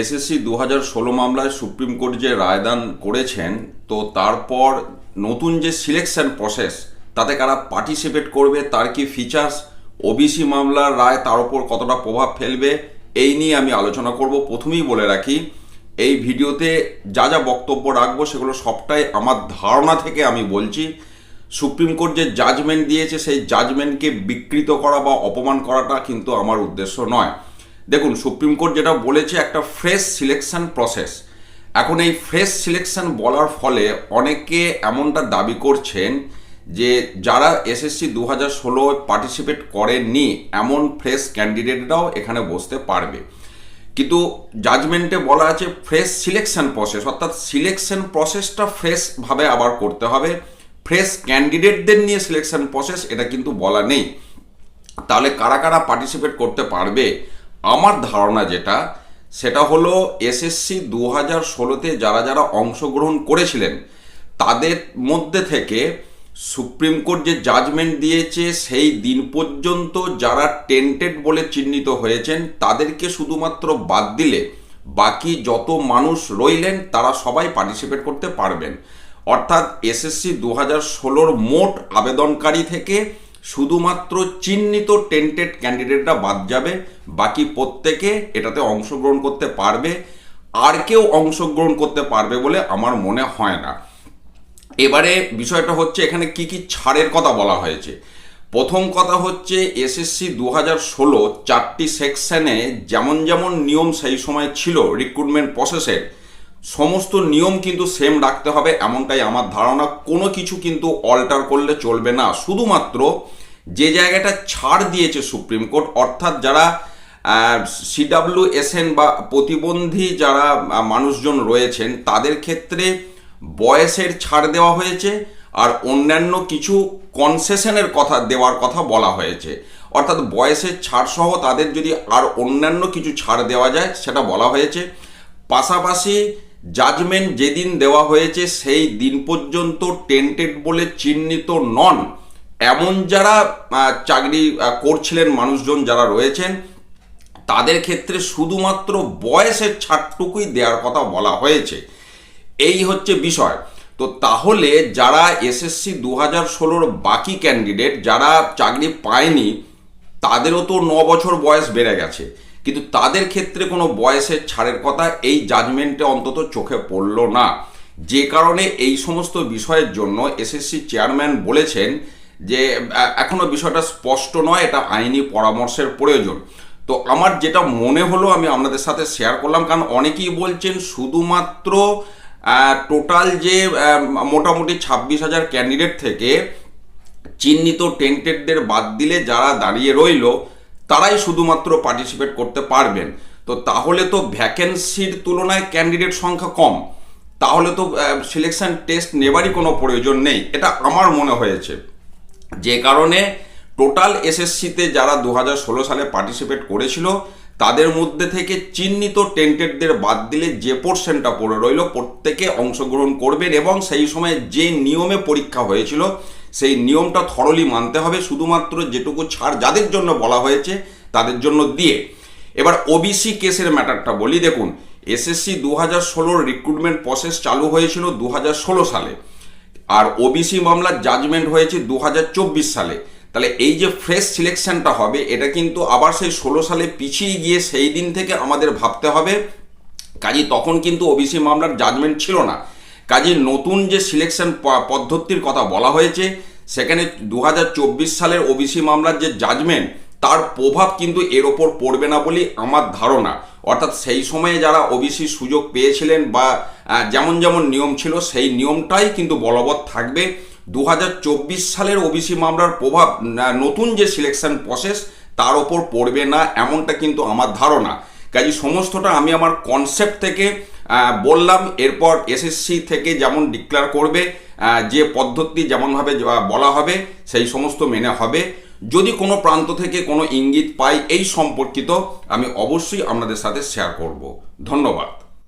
SSC দু হাজার ষোলো মামলায় সুপ্রিম কোর্ট যে রায়দান করেছেন, তো তারপর নতুন যে সিলেকশন প্রসেস তাতে কারা পার্টিসিপেট করবে, তার কি ফিচার্স ওবিসি মামলার রায় তার উপর কতটা প্রভাব ফেলবে, এই নিয়ে আমি আলোচনা করব। প্রথমেই বলে রাখি, এই ভিডিওতে যা যা বক্তব্য রাখব সেগুলো সবটাই আমার ধারণা থেকে আমি বলছি। সুপ্রিম কোর্ট যে জাজমেন্ট দিয়েছে, সেই জাজমেন্টকে বিকৃত করা বা অপমান করাটা কিন্তু আমার উদ্দেশ্য নয়। দেখুন, সুপ্রিম কোর্ট যেটা বলেছে, একটা ফ্রেশ সিলেকশন প্রসেস এখন এই ফ্রেশ সিলেকশন বলার ফলে অনেকে এমনটা দাবি করছেন যে যারা এসএসসি দু হাজার ষোলো পার্টিসিপেট করেননি, এমন ফ্রেশ ক্যান্ডিডেটরাও এখানে বসতে পারবে। কিন্তু জাজমেন্টে বলা আছে ফ্রেশ সিলেকশন প্রসেস অর্থাৎ সিলেকশন প্রসেসটা ফ্রেশভাবে আবার করতে হবে। ফ্রেশ ক্যান্ডিডেটদের নিয়ে সিলেকশন প্রসেস এটা কিন্তু বলা নেই। তাহলে কারা কারা পার্টিসিপেট করতে পারবে? আমার ধারণা যেটা, সেটা হলো এসএসসি দু হাজার ষোলোতে যারা যারা অংশগ্রহণ করেছিলেন, তাদের মধ্যে থেকে সুপ্রিম কোর্ট যে জাজমেন্ট দিয়েছে, সেই দিন পর্যন্ত যারা টেন্টেড বলে চিহ্নিত হয়েছেন, তাদেরকে শুধুমাত্র বাদ দিলে বাকি যত মানুষ রইলেন, তারা সবাই পার্টিসিপেট করতে পারবেন। অর্থাৎ এসএসসি দু হাজার ষোলোর মোট আবেদনকারী থেকে শুধুমাত্র চিহ্নিত টেন্টেড ক্যান্ডিডেটরা বাদ যাবে, বাকি প্রত্যেকে এটাতে অংশগ্রহণ করতে পারবে। আর কেউ অংশগ্রহণ করতে পারবে বলে আমার মনে হয় না। এবারে বিষয়টা হচ্ছে, এখানে কি কি ছাড়ের কথা বলা হয়েছে? প্রথম কথা হচ্ছে, এসএসসি দু হাজার ষোলো চারটি সেকশানে যেমন যেমন নিয়ম সেই সময় ছিল রিক্রুটমেন্ট প্রসেসের সমস্ত নিয়ম কিন্তু সেম রাখতে হবে, এমনটাই আমার ধারণা। কোনো কিছু কিন্তু অল্টার করলে চলবে না। শুধুমাত্র যে জায়গাটা ছাড় দিয়েছে সুপ্রিম কোর্ট, অর্থাৎ যারা সিডাব্লিউ এসএন বা প্রতিবন্ধী যারা মানুষজন রয়েছেন, তাদের ক্ষেত্রে বয়সের ছাড় দেওয়া হয়েছে আর অন্যান্য কিছু কনসেশনের কথা, দেওয়ার কথা বলা হয়েছে। অর্থাৎ বয়সের ছাড় সহ তাদের যদি আর অন্যান্য কিছু ছাড় দেওয়া যায়, সেটা বলা হয়েছে। পাশাপাশি জাজমেন্ট যেদিন দেওয়া হয়েছে, সেই দিন পর্যন্ত টেন্টেড বলে চিহ্নিত নন। এমন যারা চাকরি করছিলেন মানুষজন যারা রয়েছেন, তাদের ক্ষেত্রে শুধুমাত্র বয়সের ছাড়টুকুই দেওয়ার কথা বলা হয়েছে। এই হচ্ছে বিষয়। তো তাহলে যারা এসএসসি দু হাজার ষোলোর বাকি ক্যান্ডিডেট যারা চাকরি পায়নি, তাদেরও তো ন বছর বয়স বেড়ে গেছে। কিন্তু তাদের ক্ষেত্রে কোনো বয়সের ছাড়ের কথা এই জাজমেন্টে অন্তত চোখে পড়ল না। যে কারণে এই সমস্ত বিষয়ের জন্য এসএসসি চেয়ারম্যান বলেছেন যে এখনও বিষয়টা স্পষ্ট নয়, এটা আইনি পরামর্শের প্রয়োজন। তো আমার যেটা মনে হলো, আমি আপনাদের সাথে শেয়ার করলাম, কারণ অনেকেই বলছেন শুধুমাত্র টোটাল যে মোটামুটি ছাব্বিশ হাজার ক্যান্ডিডেট থেকে চিহ্নিত টেন্টেডদের বাদ দিলে যারা দাঁড়িয়ে রইল তারাই শুধুমাত্র পার্টিসিপেট করতে পারবেন। তো তাহলে তো ভ্যাকেন্সির তুলনায় ক্যান্ডিডেট সংখ্যা কম। তাহলে তো সিলেকশন টেস্ট নেবারই কোনো প্রয়োজন নেই। এটা আমার মনে হয়েছে। যে কারণে টোটাল এসএসসিতে যারা দু হাজার ষোলো সালে পার্টিসিপেট করেছিল, তাদের মধ্যে থেকে চিহ্নিত টেন্টেডদের বাদ দিলে যে পোর্শনটা পড়ে রইল, প্রত্যেকে অংশগ্রহণ করবেন এবং সেই সময় যে নিয়মে পরীক্ষা হয়েছিল সেই নিয়মটা থরলি মানতে হবে, শুধুমাত্র যেটুকু ছাড় যাদের জন্য বলা হয়েছে, তাদের জন্য দিয়ে। এবার ওবিসি কেসের ম্যাটারটা বলি, দেখুন এসএসসি দু হাজার ষোলোর রিক্রুটমেন্ট প্রসেস চালু হয়েছিল দু হাজার ষোলো সালে, আর ওবিসি মামলার জাজমেন্ট হয়েছে দু হাজার চব্বিশ সালে। তাহলে এই যে ফ্রেশ সিলেকশনটা হবে, এটা কিন্তু আবার সেই ষোলো সালে পিছিয়ে গিয়ে সেই দিন থেকে আমাদের ভাবতে হবে কাজী তখন কিন্তু ওবিসি মামলার জাজমেন্ট ছিল না। কাজে নতুন যে সিলেকশন পদ্ধতির কথা বলা হয়েছে, সেখানে দু হাজার চব্বিশ সালের ওবিসি মামলার যে জাজমেন্ট তার প্রভাব কিন্তু এর ওপর পড়বে না বলেই আমার ধারণা। অর্থাৎ সেই সময়ে যারা ওবিসি সুযোগ পেয়েছিলেন বা যেমন যেমন নিয়ম ছিল, সেই নিয়মটাই কিন্তু বলবৎ থাকবে। দু হাজার চব্বিশ সালের ওবিসি মামলার প্রভাব নতুন যে সিলেকশন প্রসেস তার ওপর পড়বে না, এমনটা কিন্তু আমার ধারণা। কাজে সমস্তটা আমি আমার কনসেপ্ট থেকে বললাম, এরপর এসএসসি থেকে যেমন ডিক্লেয়ার করবে যে পদ্ধতি যেমনভাবে বলা হবে, সেই সমস্ত মেনে হবে। যদি কোনো প্রান্ত থেকে কোনো ইঙ্গিত পাই, এই সম্পর্কিত আমি অবশ্যই আপনাদের সাথে শেয়ার করব। ধন্যবাদ।